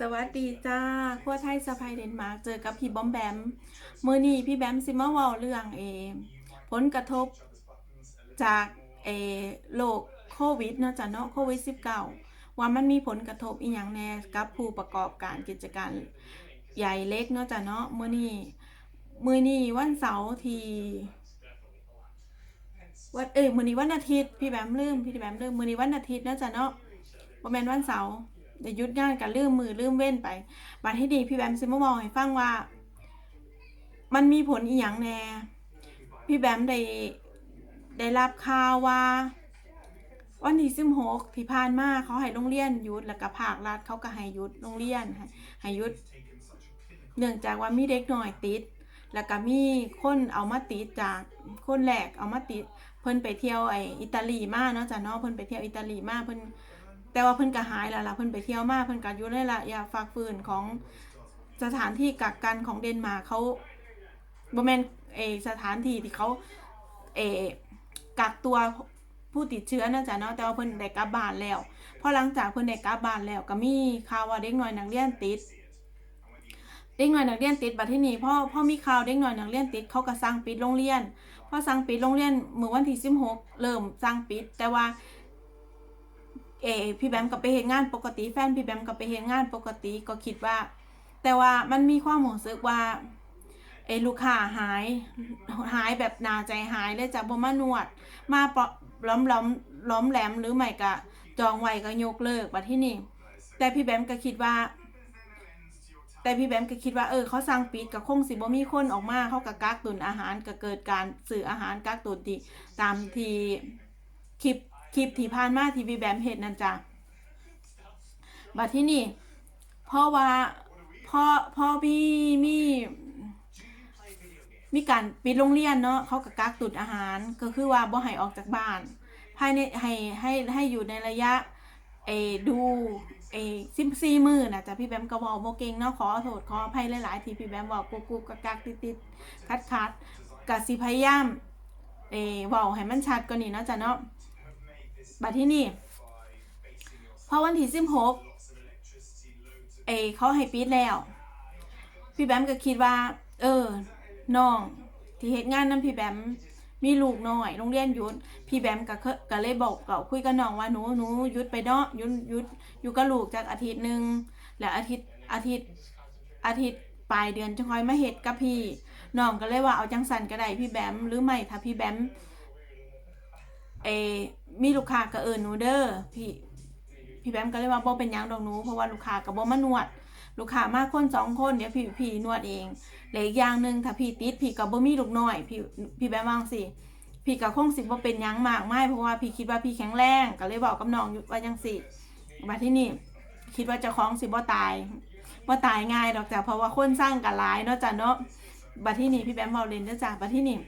สวัสดีจ้าขั้วไทยสะพายเดนมาร์กเจอกับพี่บอมแบมเมื่อนี้พี่แบมซิมาเว้าเรื่องเอผลกระทบจากเอโรคโควิดเนาะจ้ะเนาะโควิด -19 ว่ามันมีผลกระทบอีหยังแน่กับผู้ประกอบการกิจการใหญ่เล็กเนาะจ้ะเนาะเมื้อนี้เมื้อนี้วันเสาร์ทีวันเอ้ยมื้อนี้วันอาทิตย์พี่แบมลืมพี่แบมลืมมื้อนี้วันอาทิตย์เนาะจ้ะเนาะบ่แม่นวันเสาร์ เดี๋ยวหยุดงานกันลืมมือลืมเว้นไปบัดให้ดีพี่แบมซิมาบอกให้ฟังว่า มันมีผลอีหยังแน่พี่แบมได้ได้รับข่าวว่า วันที่สิบหกที่ผ่านมาเขาให้โรงเรียนหยุดแล้วก็ภาครัฐเขาก็ให้หยุดโรงเรียนให้ให้หยุดเนื่องจากว่ามีเด็กหน้อยติด แล้วก็มีคนเอามาติดจากคนแรกเอามาติดเพิ่นไปเที่ยวไออิตาลีมาเนาะจ้ะเนาะเพิ่นไปเที่ยวอิตาลีมาเพิ่น แต่ว่าเพิ่นก็หายแล้วล่ะเพิ่นไปเที่ยวมาเพิ่นก็อยู่ในระยะฝากฟื้นของสถานที่กักกันของเดนมาร์กเขาบ่แม่นเอสถานที่ที่เขาเอกักตัวผู้ติดเชื้อนะจ๊ะเนาะแต่ว่าเพิ่นได้กลับบ้านแล้วพอหลังจากเพิ่นได้กลับบ้านแล้วก็มีข่าวว่าเด็กน้อยนักเรียนติดเด็กน้อยนักเรียนติดบัดที่นี่พ่อพ่อมีข่าวเด็กน้อยนักเรียนติดเขาก็สั่งปิดโรงเรียนพอสั่งปิดโรงเรียนเมื่อวันที่16เริ่มสั่งปิด แต่ว่า เออพี่แบมก็ไปเห็นงานปกติแฟนพี่แบมก็ไปเห็นงานปกติก็คิดว่า แต่ว่ามันมีความรู้สึกว่าเออลูกค้าหายหายแบบนาใจหายเลยจากบ่มานวด มาปะล้อมล้อมล้อมแหลมหรือไม่ก็จองไว้ก็ยกเลิกบัดที่นี่ แต่พี่แบมก็คิดว่า แต่พี่แบมก็คิดว่าเออเขาสั่งปิดก็คงสิบ่มีคนออกมาเขาก็กักตุนอาหารก็เกิดการสื่ออาหารกักตุนที่ตามที่คลิป คลิปที่ผ่านมาทีวีแบมเห็นนั่นจ้ะบัดที่นี่เพราะว่าพ่อพ่อพี่มีมีการปิดโรงเรียนเนาะเขาก็กักตุนอาหาร ก็คือว่าบ่ให้ออกจากบ้าน ภายในให้ให้ให้อยู่ในระยะเอดูเอซิมซีมือนะจ๊ะพี่แบมก็บอกโมเก่งเนาะขอโทษขออภัยหลาย ๆ ที่พี่แบมบอกกุกกุกกักกักติดติดคัดคัดกะสิพยายามเออบอกให้มันชัดกว่านี้เนาะจ๊ะเนาะ บัดที่นี่พอวันที่สิบหกเอเขาให้ปิดแล้ว พี่แบมก็คิดว่า เออน้อง ที่เหตุงานนั้นพี่แบมมีลูกน้อยโรงเรียนหยุดพี่แบมก็เคก็เลยบอกก่าคุยกับน้องว่าหนูหนูหยุดไปเนาะหยุดหยุดอยู่กับลูกจากอาทิตย์หนึ่งแล้วอาทิตย์อาทิตย์อาทิตย์ปลายเดือนจะคอยมาเฮ็ดกับพี่น้องก็เลยว่าเอาจังสันก็ได้พี่แบมหรือไม่ถ้าพี่แบมเอ มีลูกค้าก็เอิญหนูเด้อพี่พี่แบมก็เลยว่าบ่เป็นยังดอกหนูเพราะว่าลูกค้าก็บ่มานวด ลูกค้ามากคนสองคนเดี๋ยวพี่พี่นวดเองและอีกอย่างหนึ่งถ้าพี่ติดพี่ก็บ่มีลูกน้อยพี่พี่แบมวาจั่งสิพี่ก็คงสิบ่เป็นยังมากไม่เพราะว่าพี่คิดว่าพี่แข็งแรงก็เลยบอกกับน้องว่าจังสิมาที่นี่คิดว่าจะคล้องสิบ่ตายบ่ตายง่ายดอกจ้ะเพราะว่าคนสร้างกันหลายเนาะจ้ะเนาะบัดที่นี่พี่แบมเว้าเล่นเด้อจ้ะบัดที่นี่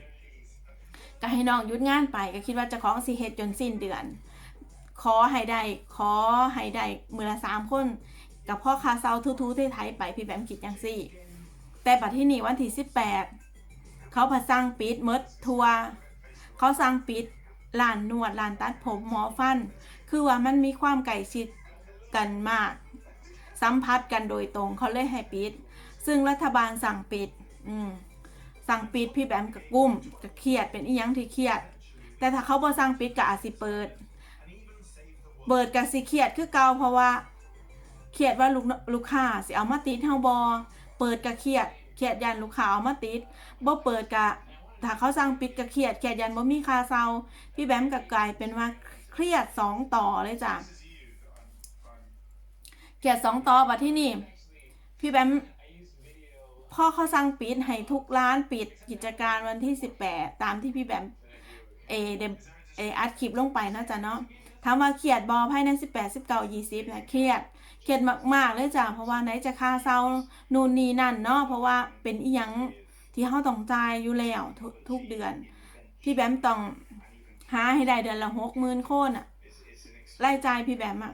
ก็ให้น้องหยุดงานไปก็คิดว่าจะคล้าของสิเฮ็ดจนสิ้นเดือน ขอให้ได้ขอให้ได้มือละสามคนกับพ่อคาเซาทูๆไทยไปพี่แบมคิดจังซี่ แต่บัดที่นี่วันที่สิบแปดเขาพาสร้างปิดเมดทัวเขาสั่งปิดร้านนวดร้านตัดผมหมอฟัน คือว่ามันมีความใกล้ชิดกันมาก สัมผัสกันโดยตรงเขาเลยให้ปิด ซึ่งรัฐบาลสั่งปิด อืม สั่งปิดพี่แบมกับกุ้มกับเครียดเป็นอีหยังที่เครียด แต่ถ้าเขาบ่สั่งปิดก็อาจสิเปิด เปิดกับสิเครียดคือเก่าเพราะว่าเครียดว่าลูกลูกค้าสิเอามาติดเฮาบ่เปิดกับเครียดเครียดยันลูกค้าเอามาติดบ่เปิดกะถ้าเขาสั่งปิดก็เครียดเครียดยันบ่มีคาเซาพี่แบมก็กลายเป็นว่าเครียดสองต่อเลยจ้ะเครียดสองต่อบัดที่นี่พี่แบม พ่อเขาสั่งปิดให้ทุกร้านปิดกิจการวันที่สิบแปดตามที่พี่แบมเอเดมเออัดคลิปลงไปเนาะจ้ะเนาะถามว่าเครียดบอภายในสิบแปดสิบเก้ายี่สิบนะเครียดเครียดมากๆเลยจ้ะเพราะว่าไหนจะคาเซานู่นนี่นั่นเนาะเพราะว่าเป็นอีหยังที่เขาต้องจ่ายอยู่แล้วทุกทุกเดือน พี่แบมต้องหาให้ได้เดือนละหกหมื่นโคนอะรายจ่ายพี่แบมอะ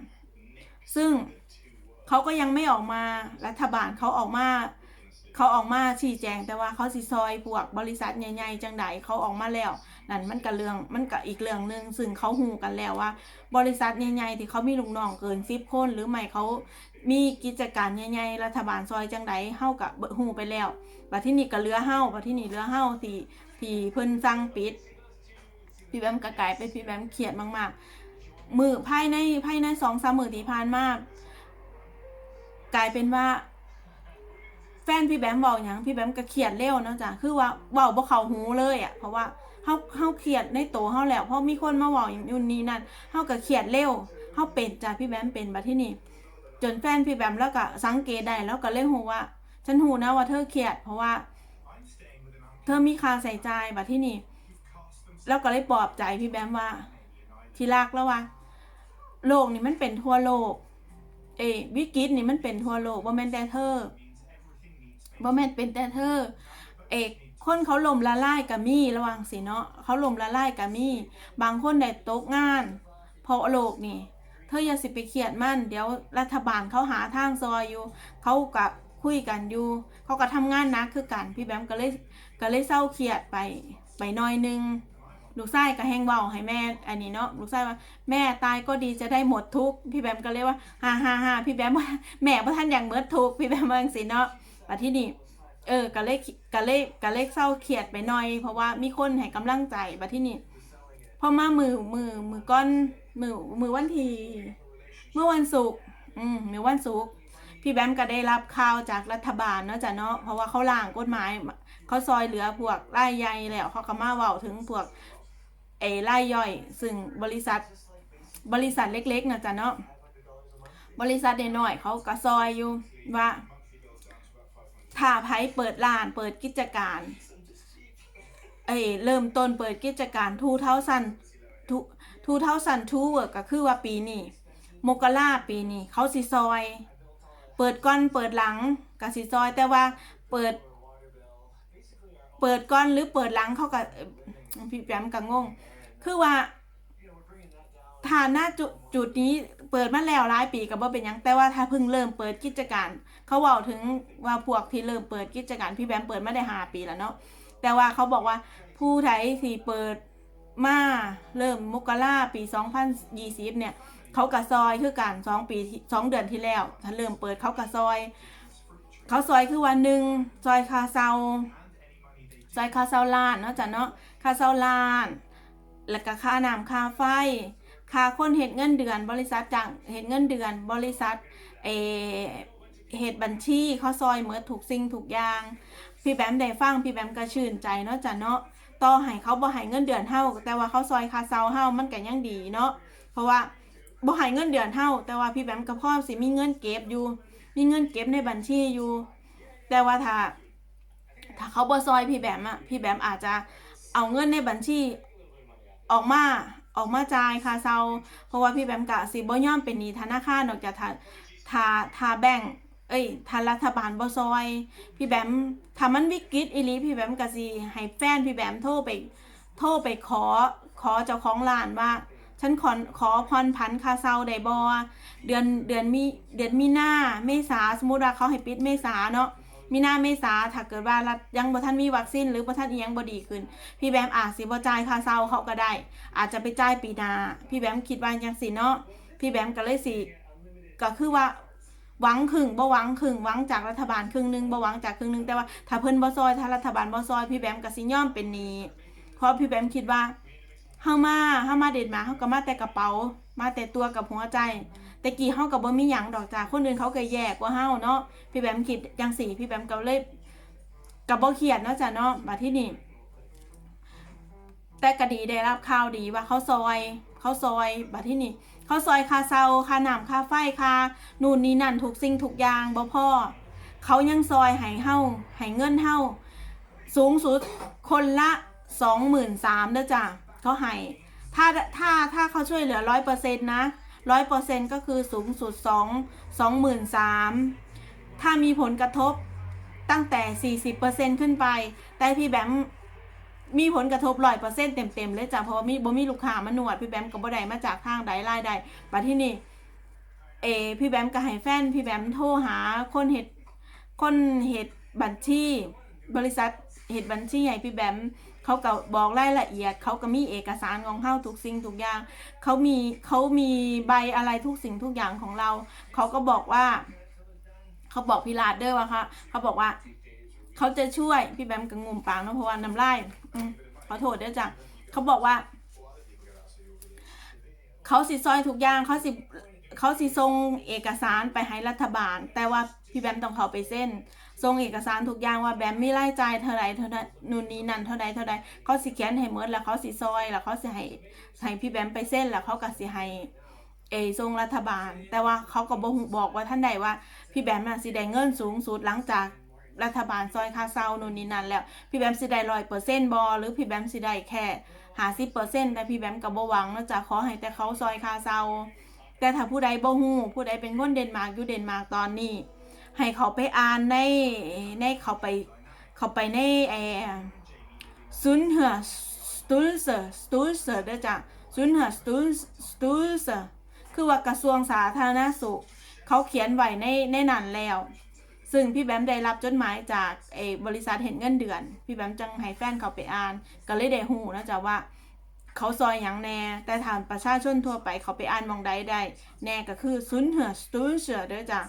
ซึ่งเขาก็ยังไม่ออกมารัฐบาลเขาออกมา เขาออกมาชี้แจงแต่ว่าเขาสิซอยพวกบริษัทใหญ่ๆจังใดเขาออกมาแล้วนั่นมันก็เรื่องมันก็อีกเรื่องหนึ่งซึ่งเขาหูกันแล้วว่า บริษัทใหญ่ๆที่เขามีลูกน้องเกินสิบคนหรือไม่เขามีกิจการใหญ่ๆรัฐบาลซอยจังใดเฮากับหูไปแล้วบัดที่นี่ก็เหลือเฮาบัดที่นี่เหลือเฮาที่ที่เพิ่นสั่งปิด พี่แบมก็กลายเป็นพี่แบมเครียดมากๆมือภายในภายในสองสามมือที่ผ่านมากลายเป็นว่า แฟนพี่แบมบอกอย่างพี่แบมก็เครียดเร็วนะจ้ะคือว่าเบาบ่เขาหูเลยอะเพราะว่าเฮาเฮาเครียดในตัวเฮาแล้วเพราะมีคนมาบอกอย่างนู่นนี่นั่นเฮาก็เครียดเร็วเฮาเป็นจ้ะพี่แบมเป็นบัดที่นี่จนแฟนพี่แบมแล้วก็สังเกตได้แล้วก็เลยหูว่า ฉันหูนะว่าเธอเครียด เพราะว่า เธอมีคาใส่ใจายบัดที่นี่แล้วก็เลยปลอบใจพี่แบมว่า ที่รักแล้วว่าโลกนี่มันเป็นทั่วโลก เอวิกฤตนี่มันเป็นทั่วโลกว่าแม่นแต่เธอ ว่แม่นเป็นแต่เธอ เอกคนเขาลมละลายกับมีระวังสิเนาะเขาลมละลายกับมีบางคนได้ตกงานเพราะโลกนี่ เธออย่าสิไปเครียดมั่นเดี๋ยวรัฐบาลเขาหาทางซอยอยู่ เขากับคุยกันอยู่ เขาก็ทำงานนักคือกันพี่แบมก็เลยก็เลยเศร้าเครียดไปไปน้อยนึงลูกไส้ก็แห้งเบาให้แม่ อันนี้เนาะลูกไส้ว่าแม่ตายก็ดีจะได้หมดทุกพี่แบมก็เลยว่าฮ่าฮ่าฮ่าพี่แบมว่าแม่พ่ท่านอย่างเมิดทุกพี่แบมว่าจังสิเนาะ แต่ที่นี่เออก็เลยก็เลยก็เลยเศร้าเครียดไปหน่อย เพราะว่ามีคนให้กำลังใจบัดที่นี่พอมามือมือมือก้อนมือมือวันที่เมื่อวันศุกร์อืมมือวันศุกร์พี่แบมก็ได้รับข่าวจากรัฐบาลเนาะจ้ะเนาะเพราะว่าเขาล่างกฎหมายเขาซอยเหลือพวกรายใหญ่แล้วเขาก็มาเว้าถึงพวกเอรายย่อย ซึ่งบริษัทบริษัทเล็กๆนะจ๊ะเนาะบริษัทเน้อยเขาก็ซอยอยู่ว่า ถ้าไผเปิดร้านเปิดกิจการเอยเริ่มต้นเปิดกิจการทูเท่าสันทูทูเท่าสันทูเวิร์กก็คือว่าปีนี้มกราปีนี้เขาสิซอย เปิดก้อนเปิดหลังก็สิซอย แต่ว่าเปิด เปิดก้อนหรือเปิดหลังเขาก็เอ่อพี่แปมก็งง คือว่าฐานหน้าจุจุดนี้ เปิดมาแล้วหลายปีก็บ่เป็นหยังแต่ว่าถ้าเพิ่งเริ่มเปิดกิจการ เขาเว้าถึงว่าพวกที่เริ่มเปิดกิจการพี่แบมเปิดมาได้ห้าปีแล้วเนาะแต่ว่าเขาบอกว่าผู้ไทยที่เปิดมาเริ่มมกราปี 2020 เนี่ย เขากะซอยคือกันสองปีสองเดือนที่แล้วถ้าเริ่มเปิดเขากะซอย เขาซอยคือวันหนึ่งซอยคาเซาซอยคาเซาลานเนาะจ้ะเนาะคาเซาลาน แล้วก็ค่าน้ำค่าไฟ ค่าคนเฮ็ดเงินเดือนบริษัทจ้างเฮ็ดเงินเดือนบริษัทเอเฮ็ดบัญชีเขาซอยเหมือถูกสิ่งถูกอย่าง พี่แบมได้ฟังพี่แบมก็ชื่นใจเนาะจ้ะเนาะต่อให้เขาบ่ให้เงินเดือนเฮาแต่ว่าเขาซอยคาเซาเฮามันก็ยังดีเนาะเพราะว่าบ่ให้เงินเดือนเฮาแต่ว่าพี่แบมก็พร้อสิมีเงินเก็บอยู่ มีเงินเก็บในบัญชีอยู่ แต่ว่าถ้าถ้าเขาบ่ซอยพี่แบมอะพี่แบมอาจจะเอาเงินในบัญชีออกมา ออกมาจ่ายค่าเซาเพราะว่าพี่แบมกะสิบ่ยอมเป็นหนี้ธนาคารนอกจากถ้าถ้าถ้าแบ่งเอ้ยถ้ารัฐบาลบ่ซอย พี่แบมถ้ามันวิกฤตอีหลีพี่แบมก็สิให้แฟนพี่แบมโทรไปโทรไปขอขอเจ้าของร้านว่า ฉันขอขอผ่อนผันค่าเซาได้บ่เดือนเดือนมีเดือนมีหน้าเมษาสมมุติว่าเขาให้ปิดเมษาเนาะ มีนาเมษาถ้าเกิดว่ารัฐยังบ่ทันมีวัคซีนหรือบ่ทันอียังบ่ดีขึ้น พี่แบมอาจสิบ่จ่ายค่าเช่าเขาก็ได้ อาจจะไปจ่ายปีหน้าพี่แบมคิดว่าจังซี่เนาะพี่แบมก็เลยสิก็คือว่าหวังครึ่งบ่หวังครึ่งหวังจากรัฐบาลครึ่งหนึงบ่หวังจากครึ่งหนึงแต่ว่าถ้าเพิ่นบ่ซอยถ้ารัฐบาลบ่ซอยพี่แบมก็สิยอมเป็นนี้เพราะพี่แบมคิดว่าเฮามาเฮามาเด็ดมาเฮาก็มาแต่กระเป๋า มาแต่ตัวกับหัวใจ แต่กี้เฮากับบ่มีหยังดอกจ้าคนอื่นเขาก็แย่กว่าเฮาเนาะพี่แบมคิดจังสี่พี่แบมก็เลยกับบ่เครียดเนาะจ้ะเนาะมาที่นี่แต่ก็ดีได้รับข่าวดีว่าเขาซอยเขาซอยบัดที่นี่เขาซอยคาเซาค่าน้ำคาไฟคานู่นนี่นั่นทุกสิ่งทุกอย่างบ่พ่อเขายังซอยให้เฮาให้เงินเฮาสูงสุดคนละสองหมื่นสามเด้อจ้ะเขาให้ถ้าถ้าถ้าเขาช่วยเหลือร้อยเปอร์เซ็นต์นะ ร้อยเปอร์เซ็นต์ก็คือสูงสุดสองสองหมื่นสามถ้ามีผลกระทบตั้งแต่สี่สิบเปอร์เซ็นต์ขึ้นไป แต่พี่แบมมีผลกระทบร้อยเปอร์เซ็นต์เต็มๆเลยจ้ะเพราะมีบ่มีลูกค้ามานวดพี่แบมก็บ่ได้มาจากทางใดรายใดบัดที่นี่เอพี่แบมก็ให้แฟนพี่แบมโทรหาคนเห็ดคนเห็ดบัญชี บริษัทเฮ็ดบัญชีให้พี่แบม เขาก็บอกรายละเอียด เขาก็มีเอกสารของเฮาทุกสิ่งทุกอย่าง เขามีเขามีใบอะไรทุกสิ่งทุกอย่างของเรา เขาก็บอกว่า เขาบอกพี่ลาดเด้อว่าคะเขาบอกว่า เขาจะช่วยพี่แบมกับงุ่มปากเนอะเพราะว่าน้ำลายขอโทษด้อจ้ะเขาบอกว่า เขาสิซอยทุกอย่างเขาสิเขาสิส่งเอกสารไปให้รัฐบาล แต่ว่าพี่แบมต้องเขาไปเส้น ส่งเอกสารทุกอย่างว่าแบมมีรายจ่ายเท่าไรเท่านั้นนู่นนี่นั่นเท่าใดเท่าใดเขาสิเขียนให้หมดแล้วเขาสิซอยแล้วเขาสิให้ให้พี่แบมไปเส้นแล้วเขาก็สิให้เออส่งรัฐบาล แต่ว่าเขาก็บอกบอกว่าท่านใดว่า พี่แบมน่ะสิได้เงินสูงสุดหลังจากรัฐบาลซอยค่าเซานู่นนี่นั่นแล้ว พี่แบมสิได้ร้อยเปอร์เซ็นต์บอหรือพี่แบมสิได้แค่หาสิบเปอร์เซ็นต์แต่พี่แบมกับบหวังนะจ๊ะขอให้แต่เขาซอยค่าเซาแต่ถ้าผู้ใดบ่ฮู้ผู้ใดเป็นคนเดนมาร์กอยู่เดนมาร์กตอนนี้ ให้เขาไปอ่านในในเขาไปเขาไปในไอซุนเฮอสตูเซอร์สตูเซอร์ด้จ้ะซุนเฮอสตูสตูเซอร์คือว่ากระทรวงสาธารณสุข เขาเขียนไว้ในในนั้นแล้ว ซึ่งพี่แบมได้รับจดหมายจากเออบริษัทเห็นเงินเดือน พี่แบมจังให้แฟนเขาไปอ่าน ก็เลยได้หูนะจ๊ะว่า เขาซอยอย่างแน่ แต่ถามประชาชนทั่วไปเขาไปอ่านมองใดได้ แน่ก็คือซุนเฮอสตูเซอร์ด้จ้ะ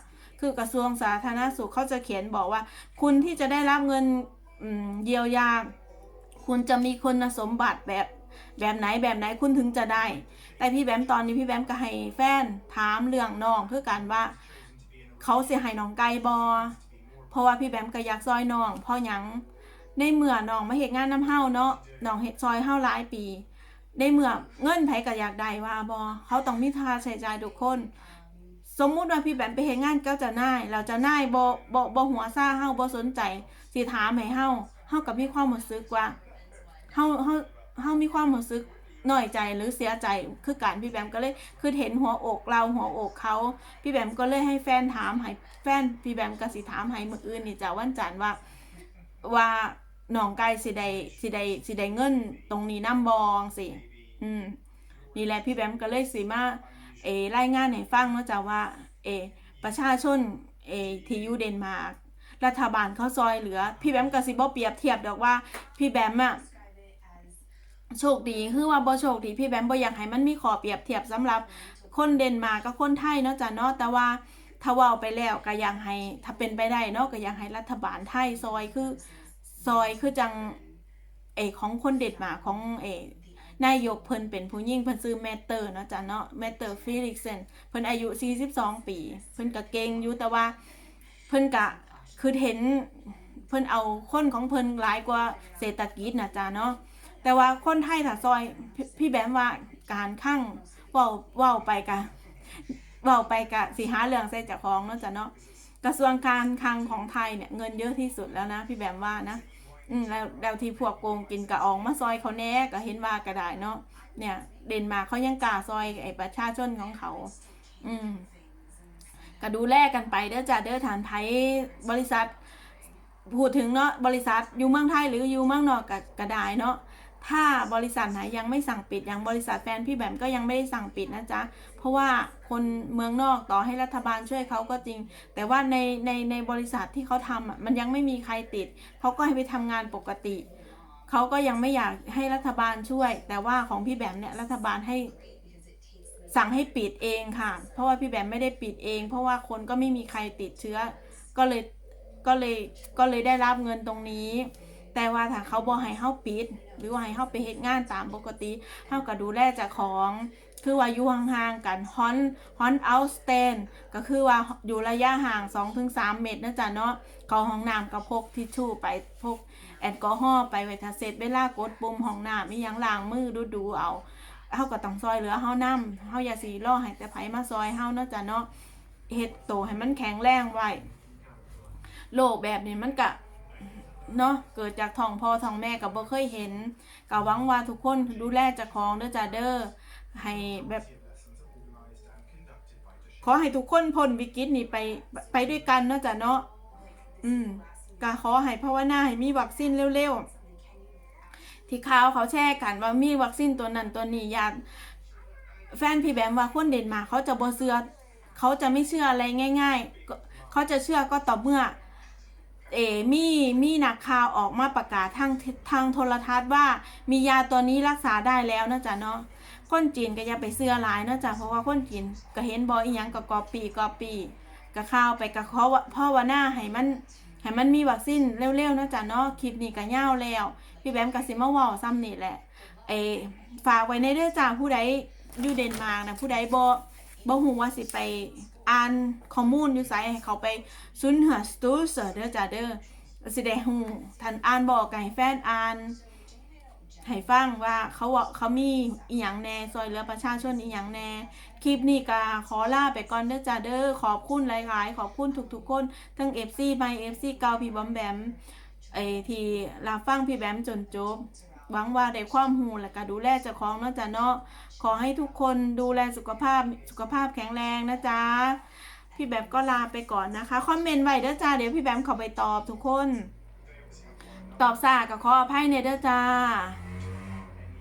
คือกระทรวงสาธารณสุขเขาจะเขียนบอกว่า คุณที่จะได้รับเงินเยียวยา คุณจะมีคุณสมบัติแบบแบบไหนแบบไหนคุณถึงจะได้ แต่พี่แบมตอนนี้พี่แบมก็ให้แฟนถามเรื่องน้องคือกันว่า เขาเสียหายน้องไก่บอเพราะว่าพี่แบมก็อยากซอยน้องพราะหยังในเมื่อน้องมาเหตุงานน้ำเฮาเนาะน้องเฮ็ดซอยเฮาหลายปี ในเมื่อเงินไผก็อยากได้ว่าบอเขาต้องมีค่าใช้จ่ายทุกคน สมมุติว่าพี่แบมไปเฮ็ดงานเก้าจะน่ายเราจะน่ายบ่บ่บ่หัวซาเฮาบ่สนใจสิถามให้เฮาเฮากับมีความรู้สึกว่าเฮาเฮาเฮามีความรู้สึกน้อยใจหรือเสียใจคือการพี่แบมก็เลยคือเห็นหัวอกเราหัวอกเขาพี่แบมก็เลยให้แฟนถามให้แฟนพี่แบมก็สิถามให้มืออื่นนี่จะวันจันทร์ว่าว่าหนองไก่สิได้สิได้สิได้เงินตรงนี้น้ำบองสิ อืมนี่แหละพี่แบมก็เลยสิมา เอรายงานให้ฟังเนาะจ้ะว่าเอประชาชนเอที่อยู่เดนมาร์กรัฐบาลเขาซอยเหลือ พี่แบมก็สิบ่เปรียบเทียบดอกว่าพี่แบมอะโชคดีคือว่าบ่โชคดีพี่แบมบ่อยากให้มันมีขอเปรียบเทียบสำหรับคนเดนมาร์กกับคนไทยเนาะจ้ะเนาะแต่ว่าถ้าว้าไปแล้วก็อยากให้ถ้าเป็นไปได้เนาะก็อยากให้รัฐบาลไทยซอยคือซอยคือจังเอของคนเดนมาร์กของเออ นายกเพิ่นเป็นผู้หญิงเพิ่นซื้อแมตเตอร์เนาะจ้ะเนาะแมตเตอร์ฟิลิกเซนเพิ่นอายุ 42 ปี เพิ่นก็เก่งอยู่แต่ว่าเพิ่นก็คือเห็นเพิ่นเอาคนของเพิ่นหลายกว่าเศรษฐกิจนะจ้ะเนาะแต่ว่าคนไทยถ้าซอยพพี่แบมว่าการข้างเว้าเว้าไปกะเว้าไปกะสิหาเรื่องใส่เจ้าของเนาะจ้ะเนาะกระทรวงการคลังของไทยเนี่ยเงินเยอะที่สุดแล้วนะ พี่แบมว่านะ อืมแล้วแล้วที่พวกโกงกินกระอองมาซอยเขาแน่ก็เห็นว่าก็ได้เนาะเนี่ย เดนมาเขายังกาซอยไอ้ประชาชนของเขา อืมก็ดูแลกันไปเด้อจ้าเด้อฐานไทยบริษัท พูดถึงเนาะบริษัทอยู่เมืองไทยหรืออยู่เมืองนอกก็ก็ได้เนาะถ้าบริษัทไหนยังไม่สั่งปิดอย่างบริษัทแฟนพี่แบมก็ยังไม่ได้สั่งปิดนะจ๊ะ ราะว่าคนเมืองนอกต่อให้รัฐบาลช่วยเขาก็จริง แต่ว่าในในในบริษัทที่เขาทำอะมันยังไม่มีใครติดเขาก็ให้ไปทำงานปกติเขาก็ยังไม่อยากให้รัฐบาลช่วย แต่ว่าของพี่แบมเนี่ยรัฐบาลให้สั่งให้ปิดเองค่ะ เพราะว่าพี่แบมไม่ได้ปิดเอง เพราะว่าคนก็ไม่มีใครติดเชื้อ ก็เลยก็เลยก็เลยได้รับเงินตรงนี้ แต่ว่าถ้าเขาบอกให้เฮาปิด หรือว่าให้เฮาไปเฮ็ดงานตามปกติเฮาก็ดูแลจากของ คือว่าอยู่ห่างๆกันฮอนฮอนเอาสเตนก็คือว่าอยู่ระยะห่าง 2-3 เมตรนะจ๊ะเนาะเข้าห้องน้ำก็พกทิชชู่ไปพกแอลกอฮอล์ไปไว้ถ้าเสร็จเวลากดปุ่มห้องน้ำมียังล้างมือดูๆเอาเฮาก็ต้องซอยเหลือเฮานำเฮาอย่าสิรอให้แต่ไผมาซอยเฮาเนาะจ๊ะเนาะเฮ็ดโตให้มันแข็งแรงไว้โรคแบบนี้มันก็เนาะเกิดจากท้องพ่อท้องแม่ก็บ่เคยเห็นก็หวังว่าทุกคนดูแลเจ้าของเด้อจ้ะเด้อ ให้แบบ ขอให้ทุกคนพ้นวิกฤตนี้ไปไปด้วยกันเนาะจ้ะเนาะอืมก็ขอให้ภาวนาให้มีวัคซีนเร็วๆ ที่ข่าวเขาแชร์กันว่ามีวัคซีนตัวนั้นตัวนี้อยากแฟนพี่แบมว่าคนเดนมาร์กเขาจะบ่เชื่อเขาจะไม่เชื่ออะไรง่าย ๆ เขาจะเชื่อก็ต่อเมื่อเออมีมีนักข่าวออกมาประกาศทางทางโทรทัศน์ว่า มียาตัวนี้รักษาได้แล้วนะจ๊ะเนาะ คนจีนก็อย่าไปเสื้อหลายเนะจ๊ะเพราะว่าคนจีนก็เห็นบออีหยังก็กอปีกอปีก็ข่าวไปก็ขอว่าพ่อว่าหน้าให้มันให้มันมีวัคซีนเร็วๆนะจ๊ะเนาะคลิปนี้ก็ยาวแล้ว พี่แบมก็สิมาเว้าซ้ำนี่แหละเอฝากไว้ในเด้อจ้าผู้ใดอยู่เดนมาร์กนะผู้ใดบ่บ่ฮู้ว่าสิไปอ่านข้อมูลอยู่ไสให้เขาไปซุนเหือสตูเสเด้อจ้าเด้อสิได้ฮู้ท่านอ่านบอกก็ให้แฟนอ่าน ให้ฟังว่าเขาเขามีอีหยังแน่ซอยเหลือประชาชนอีหยังแน่คลิปนี้ก็ขอลาไปก่อนเด้อจ้าเด้อขอบคุณหลายๆ ขอบคุณทุกๆคน ทั้ง FC ใหม่ FC เก่าพี่บอมแบมไอที่รับฟังพี่แบมจนจบหวังว่าได้ความหูและก็ดูแลเจ้าของเนาะจ้ะเนาะขอให้ทุกคนดูแลสุขภาพสุขภาพแข็งแรงนะจ๊ะพี่แบมก็ลาไปก่อนนะคะคอมเมนต์ไว้เด้อจ้าเดี๋ยวพี่แบมเข้าไปตอบทุกคน ตอบสากับขออภัยในเด้อจ้า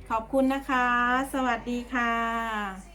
ขอบคุณนะคะ สวัสดีค่ะ